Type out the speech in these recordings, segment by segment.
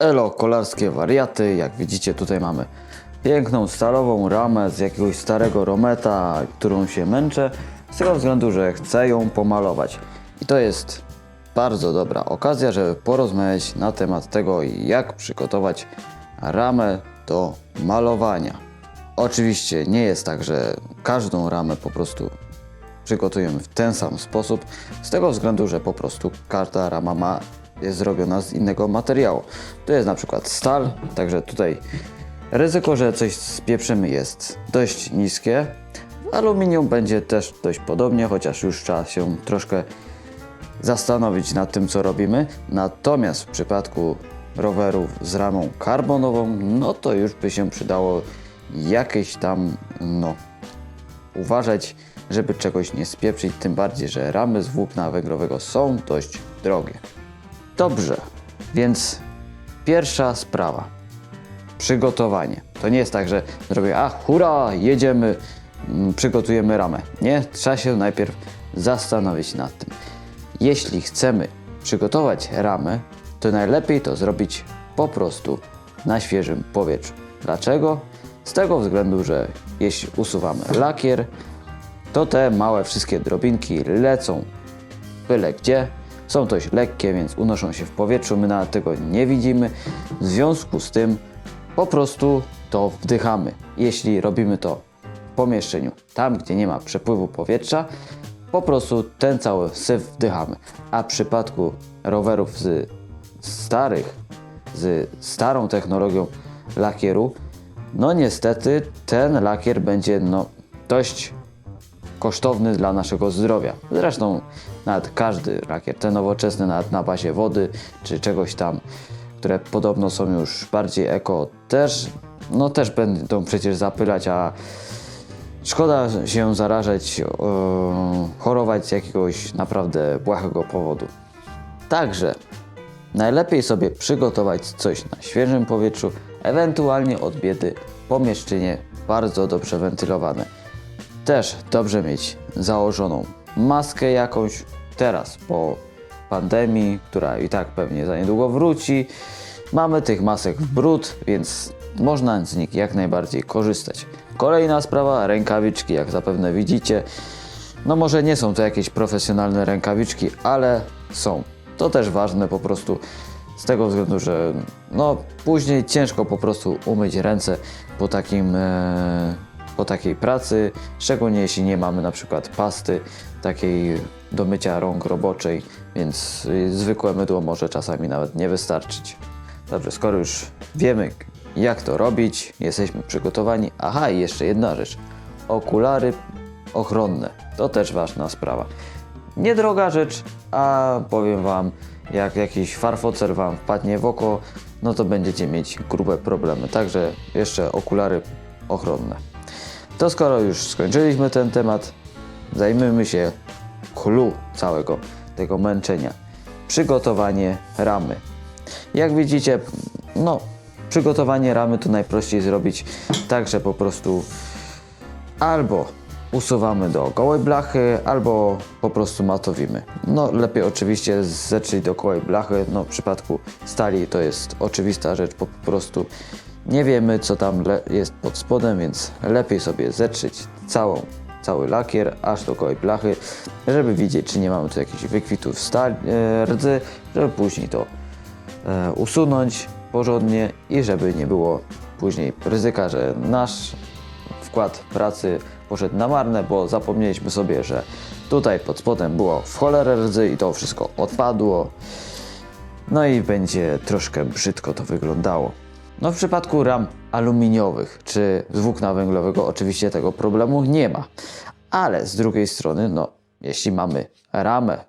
Elo, kolarskie wariaty. Jak widzicie, tutaj mamy piękną stalową ramę z jakiegoś starego rometa, którą się męczę, z tego względu, że chcę ją pomalować. I to jest bardzo dobra okazja, żeby porozmawiać na temat tego, jak przygotować ramę do malowania. Oczywiście nie jest tak, że każdą ramę po prostu przygotujemy w ten sam sposób, z tego względu, że po prostu każda rama ma, jest zrobiona z innego materiału. To jest na przykład stal, także tutaj ryzyko, że coś spieprzymy jest dość niskie. Aluminium będzie też dość podobnie, chociaż już trzeba się troszkę zastanowić nad tym, co robimy. Natomiast w przypadku rowerów z ramą karbonową, no to już by się przydało jakieś tam, no, uważać, żeby czegoś nie spieprzyć, tym bardziej, że ramy z włókna węglowego są dość drogie. Dobrze, więc pierwsza sprawa. Przygotowanie. To nie jest tak, że zrobię, a hura, jedziemy, mm, przygotujemy ramę. Nie, trzeba się najpierw zastanowić nad tym. Jeśli chcemy przygotować ramę, to najlepiej to zrobić po prostu na świeżym powietrzu. Dlaczego? Z tego względu, że jeśli usuwamy lakier, to te małe wszystkie drobinki lecą byle gdzie. Są dość lekkie, więc unoszą się w powietrzu, my nawet tego nie widzimy. W związku z tym po prostu to wdychamy. Jeśli robimy to w pomieszczeniu, tam gdzie nie ma przepływu powietrza, po prostu ten cały syf wdychamy. A w przypadku rowerów z starych, z starą technologią lakieru, no niestety ten lakier będzie no dość kosztowny dla naszego zdrowia. Zresztą nawet każdy lakier, ten nowoczesny nawet na bazie wody czy czegoś tam, które podobno są już bardziej eko, też, no też będą przecież zapylać, a szkoda się zarażać, e, chorować z jakiegoś naprawdę błahego powodu. Także najlepiej sobie przygotować coś na świeżym powietrzu, ewentualnie od biedy pomieszczenie bardzo dobrze wentylowane. Też dobrze mieć założoną maskę jakąś teraz po pandemii, która i tak pewnie za niedługo wróci. Mamy tych masek w brud, więc można z nich jak najbardziej korzystać. Kolejna sprawa, rękawiczki, jak zapewne widzicie. No może nie są to jakieś profesjonalne rękawiczki, ale są. To też ważne po prostu z tego względu, że no później ciężko po prostu umyć ręce po takim e, po takiej pracy, szczególnie jeśli nie mamy na przykład pasty takiej do mycia rąk roboczej, więc zwykłe mydło może czasami nawet nie wystarczyć. Dobrze, skoro już wiemy jak to robić, jesteśmy przygotowani. Aha, i jeszcze jedna rzecz. Okulary ochronne. To też ważna sprawa. Niedroga rzecz, a powiem Wam, jak jakiś farfocer Wam wpadnie w oko, no to będziecie mieć grube problemy. Także jeszcze okulary ochronne. To skoro już skończyliśmy ten temat, zajmijmy się clue całego tego męczenia. Przygotowanie ramy. Jak widzicie, no, przygotowanie ramy to najprościej zrobić tak, że po prostu albo usuwamy do gołej blachy, albo po prostu matowimy. No lepiej oczywiście zetrzeć do gołej blachy, no w przypadku stali to jest oczywista rzecz, po prostu nie wiemy co tam jest pod spodem, więc lepiej sobie zetrzeć całą, cały lakier aż do gołej blachy, żeby widzieć czy nie mamy tu jakichś wykwitów stali, rdzy, żeby później to e, usunąć porządnie i żeby nie było później ryzyka, że nasz wkład pracy poszedł na marne, bo zapomnieliśmy sobie, że tutaj pod spodem było w cholerę rdzy i to wszystko odpadło. No i będzie troszkę brzydko to wyglądało. No w przypadku ram aluminiowych czy z włókna węglowego oczywiście tego problemu nie ma. Ale z drugiej strony, no jeśli mamy ramę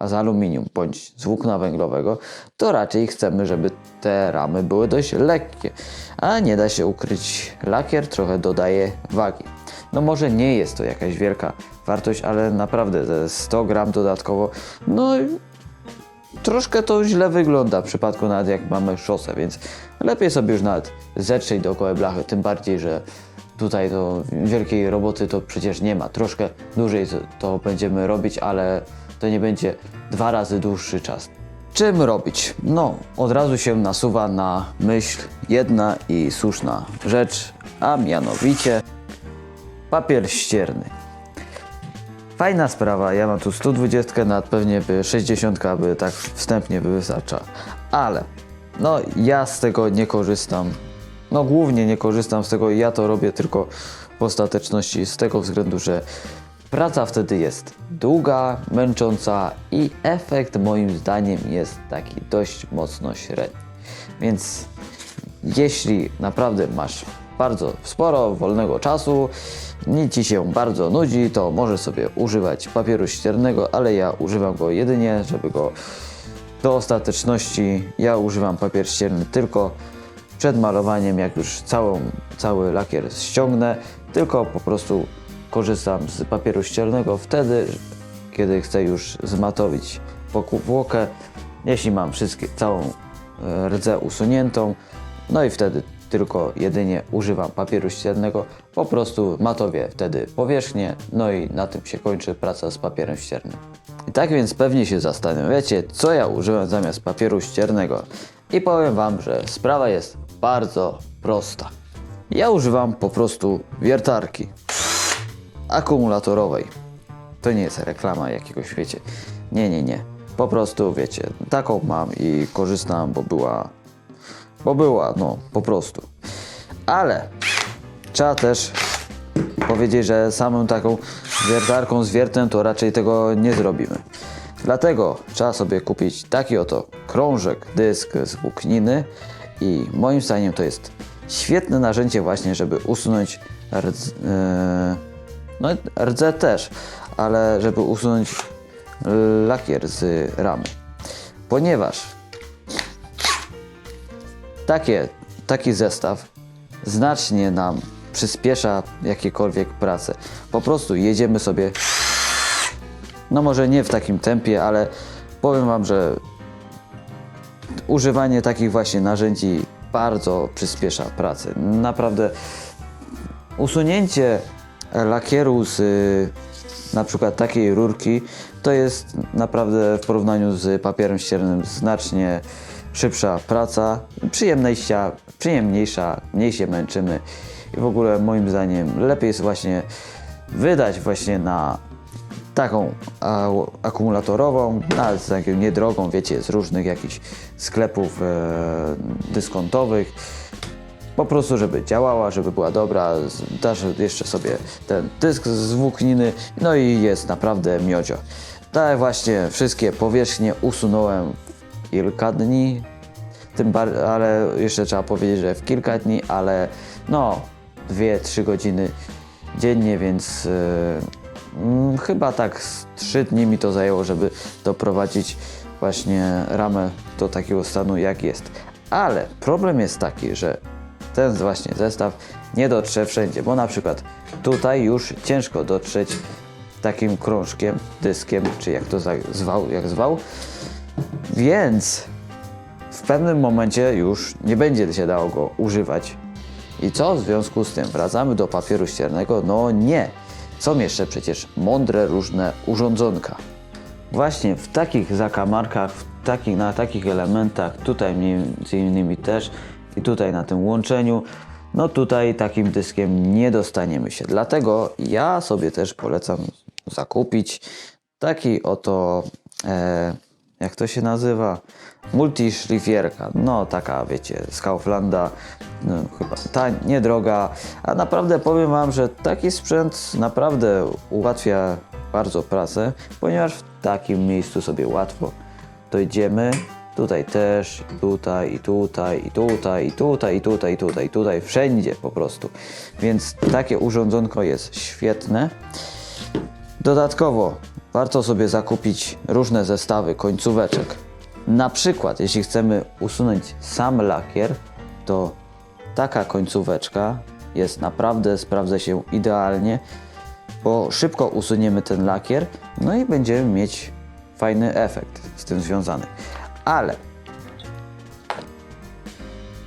z aluminium bądź z włókna węglowego, to raczej chcemy, żeby te ramy były dość lekkie. A nie da się ukryć, lakier trochę dodaje wagi. No może nie jest to jakaś wielka wartość, ale naprawdę te 100 gram dodatkowo, no troszkę to źle wygląda w przypadku nawet jak mamy szosę, więc lepiej sobie już nawet zetrzeć dookoła blachy, tym bardziej, że tutaj to wielkiej roboty to przecież nie ma. Troszkę dłużej to, będziemy robić, ale to nie będzie dwa razy dłuższy czas. Czym robić? No, od razu się nasuwa na myśl jedna i słuszna rzecz, a mianowicie papier ścierny. Fajna sprawa, ja mam tu 120, nawet pewnie by 60 by tak wstępnie by wystarcza. Ale, no ja z tego nie korzystam. No głównie nie korzystam z tego, ja to robię tylko w ostateczności z tego względu, że praca wtedy jest długa, męcząca i efekt moim zdaniem jest taki dość mocno średni. Więc jeśli naprawdę masz bardzo sporo wolnego czasu, nic ci się bardzo nudzi, to możesz sobie używać papieru ściernego, ale ja używam go jedynie, żeby go do ostateczności. Ja używam papier ścierny tylko przed malowaniem, jak już całą, cały lakier ściągnę, tylko po prostu korzystam z papieru ściernego wtedy, kiedy chcę już zmatowić powłokę, jeśli mam wszystkie, całą e, rdzę usuniętą, no i wtedy tylko jedynie używam papieru ściernego, po prostu matowię wtedy powierzchnię, no i na tym się kończy praca z papierem ściernym. I tak więc pewnie się zastanawiacie, co ja użyłem zamiast papieru ściernego. I powiem Wam, że sprawa jest bardzo prosta. Ja używam po prostu wiertarki akumulatorowej. To nie jest reklama jakiegoś, wiecie. Nie, nie, nie. Po prostu, wiecie, taką mam i korzystam, bo była, bo była, no, po prostu. Ale trzeba też powiedzieć, że samą taką wiertarką z wiertem to raczej tego nie zrobimy. Dlatego trzeba sobie kupić taki oto krążek, dysk z włókniny i moim zdaniem to jest świetne narzędzie właśnie, żeby usunąć rdz, yy, no rdze też, ale żeby usunąć lakier z ramy. Ponieważ takie, taki zestaw znacznie nam przyspiesza jakiekolwiek prace. Po prostu jedziemy sobie, no może nie w takim tempie, ale powiem Wam, że używanie takich właśnie narzędzi bardzo przyspiesza pracę. Naprawdę usunięcie lakieru z y, na przykład takiej rurki to jest naprawdę w porównaniu z papierem ściernym znacznie szybsza praca, przyjemniejsza, przyjemniejsza, mniej się męczymy i w ogóle moim zdaniem lepiej jest właśnie wydać właśnie na taką a, akumulatorową, nawet taką niedrogą, wiecie, z różnych jakichś sklepów e, dyskontowych. Po prostu, żeby działała, żeby była dobra, z- dasz jeszcze sobie ten dysk z włókniny, no i jest naprawdę miodzio. Tak właśnie wszystkie powierzchnie usunąłem kilka dni, tym bar- ale jeszcze trzeba powiedzieć, że w kilka dni, ale no 2-3 godziny dziennie, więc yy, chyba tak z 3 dni mi to zajęło, żeby doprowadzić właśnie ramę do takiego stanu jak jest. Ale problem jest taki, że ten właśnie zestaw nie dotrze wszędzie, bo na przykład tutaj już ciężko dotrzeć takim krążkiem, dyskiem, czy jak to zwał, jak zwał, więc w pewnym momencie już nie będzie się dało go używać. I co w związku z tym? Wracamy do papieru ściernego? No nie. Są jeszcze przecież mądre różne urządzonka. Właśnie w takich zakamarkach, w takich, na takich elementach, tutaj między innymi też i tutaj na tym łączeniu, no tutaj takim dyskiem nie dostaniemy się. Dlatego ja sobie też polecam zakupić taki oto, e, jak to się nazywa? Multiszlifierka. No taka, wiecie, z Kauflanda, no, chyba ta niedroga, a naprawdę powiem Wam, że taki sprzęt naprawdę ułatwia bardzo pracę, ponieważ w takim miejscu sobie łatwo dojdziemy. Tutaj też, i tutaj, i tutaj, i tutaj, i tutaj, i tutaj, i tutaj, i tutaj, wszędzie po prostu. Więc takie urządzonko jest świetne. Dodatkowo warto sobie zakupić różne zestawy końcóweczek. Na przykład, jeśli chcemy usunąć sam lakier, to taka końcóweczka jest naprawdę, sprawdza się idealnie, bo szybko usuniemy ten lakier, no i będziemy mieć fajny efekt z tym związany. Ale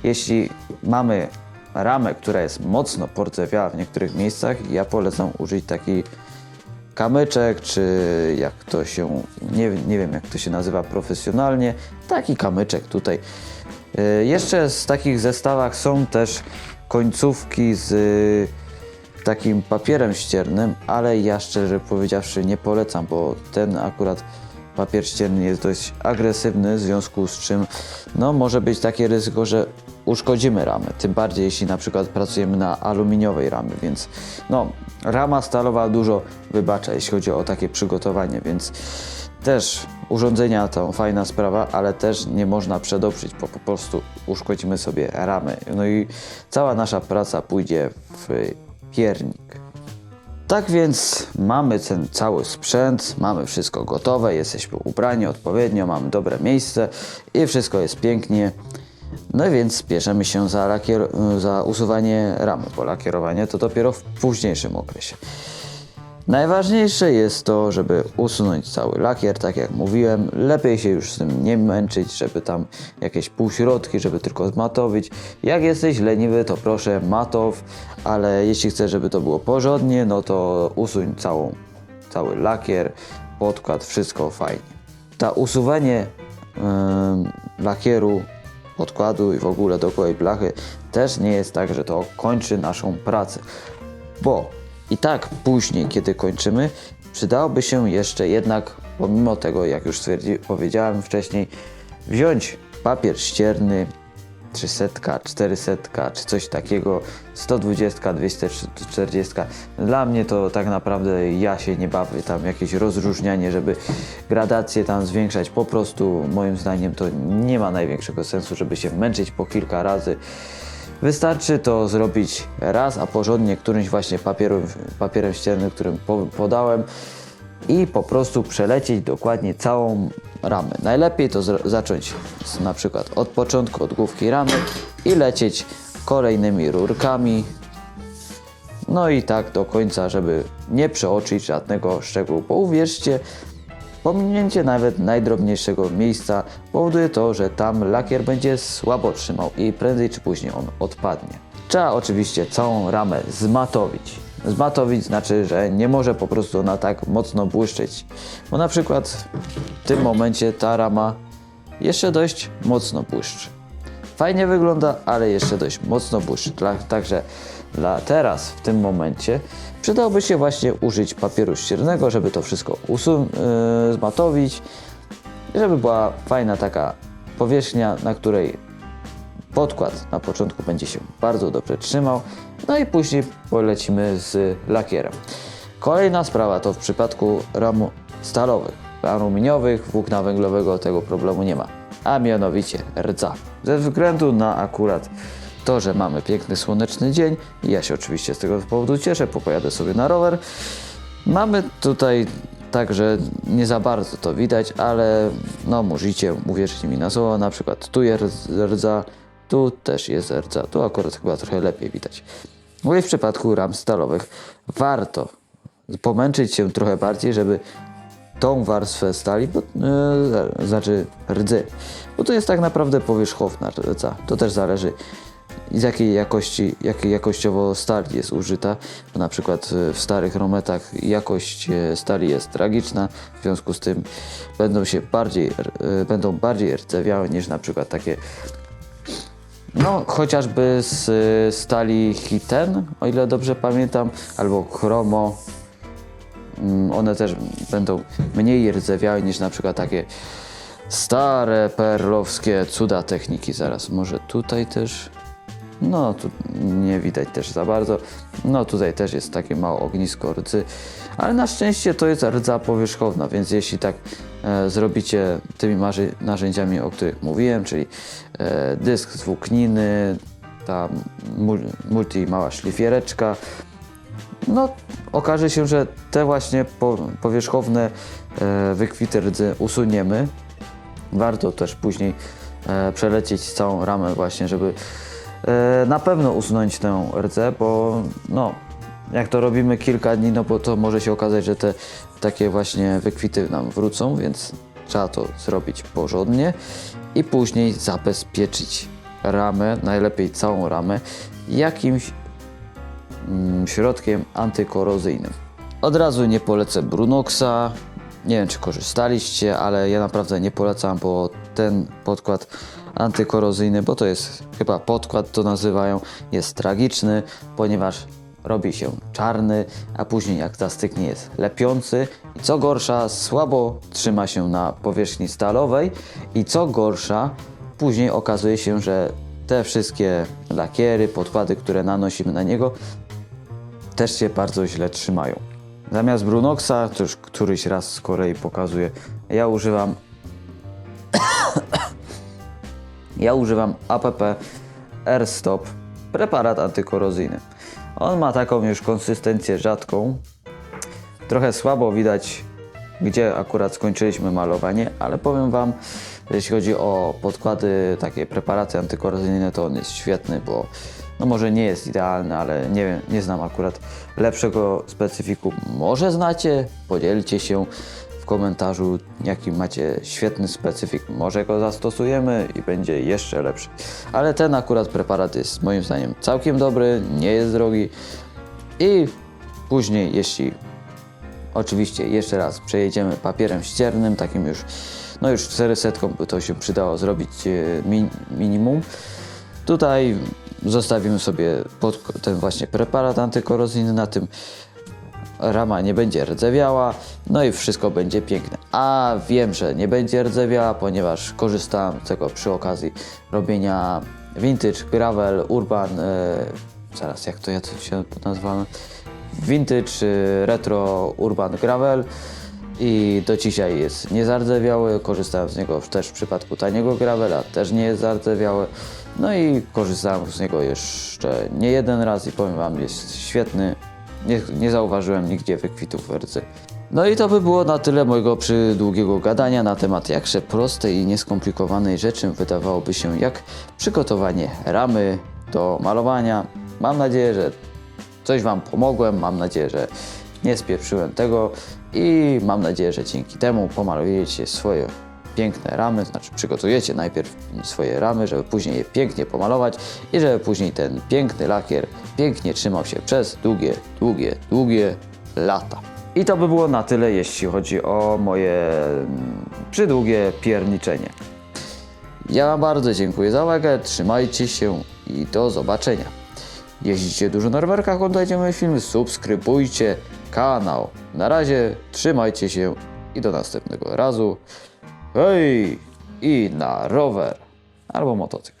jeśli mamy ramę, która jest mocno pordzewiała w niektórych miejscach, ja polecam użyć takiej kamyczek, czy jak to się, nie, nie wiem jak to się nazywa profesjonalnie, taki kamyczek tutaj. E, Jeszcze z takich zestawach są też końcówki z e, takim papierem ściernym, ale ja szczerze powiedziawszy nie polecam, bo ten akurat papier ścierny jest dość agresywny, w związku z czym no, może być takie ryzyko, że uszkodzimy ramę. Tym bardziej jeśli na przykład pracujemy na aluminiowej ramie, więc no, rama stalowa dużo wybacza, jeśli chodzi o takie przygotowanie, więc też urządzenia to fajna sprawa, ale też nie można przedoprzyć, bo po prostu uszkodzimy sobie ramy. No i cała nasza praca pójdzie w piernik. Tak więc mamy ten cały sprzęt, mamy wszystko gotowe, jesteśmy ubrani odpowiednio, mamy dobre miejsce i wszystko jest pięknie. No więc bierzemy się za, lakier, za usuwanie ramy, bo lakierowanie to dopiero w późniejszym okresie. Najważniejsze jest to, żeby usunąć cały lakier, tak jak mówiłem. Lepiej się już z tym nie męczyć, żeby tam jakieś półśrodki, żeby tylko zmatowić. Jak jesteś leniwy, to proszę matow, ale jeśli chcesz, żeby to było porządnie, no to usuń całą, cały lakier, podkład, wszystko fajnie. Ta usuwanie em, lakieru, podkładu i w ogóle dookoła blachy też nie jest tak, że to kończy naszą pracę, bo i tak później, kiedy kończymy, przydałoby się jeszcze jednak, pomimo tego, jak już powiedziałem wcześniej, wziąć papier ścierny, 300, 400 czy coś takiego, 120, 240. Dla mnie to tak naprawdę ja się nie bawię tam jakieś rozróżnianie, żeby gradację tam zwiększać. Po prostu moim zdaniem to nie ma największego sensu, żeby się męczyć po kilka razy. Wystarczy to zrobić raz, a porządnie którymś właśnie papierem, papierem ściernym, którym po, podałem i po prostu przelecieć dokładnie całą ramę. Najlepiej to zacząć z, na przykład od początku, od główki ramy i lecieć kolejnymi rurkami. No i tak do końca, żeby nie przeoczyć żadnego szczegółu, bo uwierzcie, Pominięcie nawet najdrobniejszego miejsca powoduje to, że tam lakier będzie słabo trzymał i prędzej czy później on odpadnie. Trzeba oczywiście całą ramę zmatowić. Zmatowić znaczy, że nie może po prostu ona tak mocno błyszczeć, bo na przykład w tym momencie ta rama jeszcze dość mocno błyszczy. Fajnie wygląda, ale jeszcze dość mocno błyszczy. Dla, także dla teraz, w tym momencie, przydałoby się właśnie użyć papieru ściernego, żeby to wszystko usun- yy, zmatowić, żeby była fajna taka powierzchnia, na której podkład na początku będzie się bardzo dobrze trzymał, no i później polecimy z lakierem. Kolejna sprawa to w przypadku ram stalowych, aluminiowych, włókna węglowego tego problemu nie ma, a mianowicie rdza. Ze względu na akurat to, że mamy piękny słoneczny dzień ja się oczywiście z tego powodu cieszę, popojadę sobie na rower, Mamy tutaj także nie za bardzo to widać, ale no musicie, uwierzyć mi na słowo, na przykład tu jest rdza, tu też jest rdza, tu akurat chyba trochę lepiej widać. I w przypadku ram stalowych warto pomęczyć się trochę bardziej, żeby tą warstwę stali, bo, e, znaczy rdzy, bo to jest tak naprawdę powierzchowna rdza, to też zależy z jakiej jakości, jakiej jakościowo stali jest użyta. Bo na przykład e, w starych rometach jakość e, stali jest tragiczna, w związku z tym będą się bardziej, e, będą bardziej rdzewiałe niż na przykład takie no, chociażby z e, stali Hiten, o ile dobrze pamiętam, albo Chromo. Mm, One też będą mniej rdzewiałe niż na przykład takie stare, perlowskie cuda techniki. Zaraz, może tutaj też. No, tu nie widać też za bardzo. No, tutaj też jest takie małe ognisko rdzy, ale na szczęście to jest rdza powierzchowna, więc jeśli tak e, zrobicie tymi narzędziami, o których mówiłem, czyli dysk z włókniny, ta mul- multi mała szlifiereczka, no okaże się, że te właśnie po, powierzchowne e, wykwity rdzy usuniemy. Warto też później e, przelecieć całą ramę właśnie, żeby e, na pewno usunąć tę rdzę, bo no, jak to robimy kilka dni, no bo to może się okazać, że te takie właśnie wykwity nam wrócą, więc trzeba to zrobić porządnie i później zabezpieczyć ramę, najlepiej całą ramę, jakimś mm, środkiem antykorozyjnym. Od razu nie polecę Brunoxa. Nie wiem, czy korzystaliście, ale ja naprawdę nie polecam, bo ten podkład antykorozyjny, bo to jest chyba podkład to nazywają, jest tragiczny, ponieważ robi się czarny, a później jak zastygnie jest lepiący. I co gorsza słabo trzyma się na powierzchni stalowej. I co gorsza później okazuje się, że te wszystkie lakiery, podkłady, które nanosimy na niego też się bardzo źle trzymają. Zamiast Brunoxa, to już któryś raz z kolei pokazuję, ja używam ja używam APP Airstop, preparat antykorozyjny. On ma taką już konsystencję rzadką. Trochę słabo widać, gdzie akurat skończyliśmy malowanie, ale powiem Wam, jeśli chodzi o podkłady, takie preparaty antykorozyjne, to on jest świetny, bo no może nie jest idealny, ale nie wiem, nie znam akurat lepszego specyfiku. Może znacie, podzielcie się komentarzu, jaki macie świetny specyfik. Może go zastosujemy i będzie jeszcze lepszy. Ale ten akurat preparat jest moim zdaniem całkiem dobry, nie jest drogi i później, jeśli Oczywiście jeszcze raz przejedziemy papierem ściernym, takim już, no już 400 by to się przydało zrobić e, min, minimum. Tutaj zostawimy sobie pod ten właśnie preparat antykorozyjny, na tym rama nie będzie rdzewiała, no i wszystko będzie piękne. A wiem, że nie będzie rdzewiała, ponieważ korzystałem z tego przy okazji robienia vintage, gravel, urban, e, zaraz jak to ja to się nazwałem, vintage, e, retro, urban, gravel i do dzisiaj jest niezardzewiały, korzystałem z niego też w przypadku taniego gravela, też nie jest zardzewiały. No i korzystałem z niego jeszcze nie jeden raz i powiem Wam, jest świetny. Nie, nie zauważyłem nigdzie wykwitów w rdzy. No i to by było na tyle mojego przydługiego gadania na temat jakże prostej i nieskomplikowanej rzeczy wydawałoby się jak przygotowanie ramy do malowania. Mam nadzieję, że coś Wam pomogłem, mam nadzieję, że nie spieprzyłem tego i mam nadzieję, że dzięki temu pomalujecie swoje piękne ramy, znaczy przygotujecie najpierw swoje ramy, żeby później je pięknie pomalować i żeby później ten piękny lakier pięknie trzymał się przez długie, długie, długie lata. I to by było na tyle, jeśli chodzi o moje mm, przydługie pierniczenie. Ja Wam bardzo dziękuję za uwagę, trzymajcie się i do zobaczenia. Jeździcie dużo na rowerkach, oglądajcie moje filmy, subskrybujcie kanał. Na razie, trzymajcie się i do następnego razu. Hej! I na rower albo motocykl.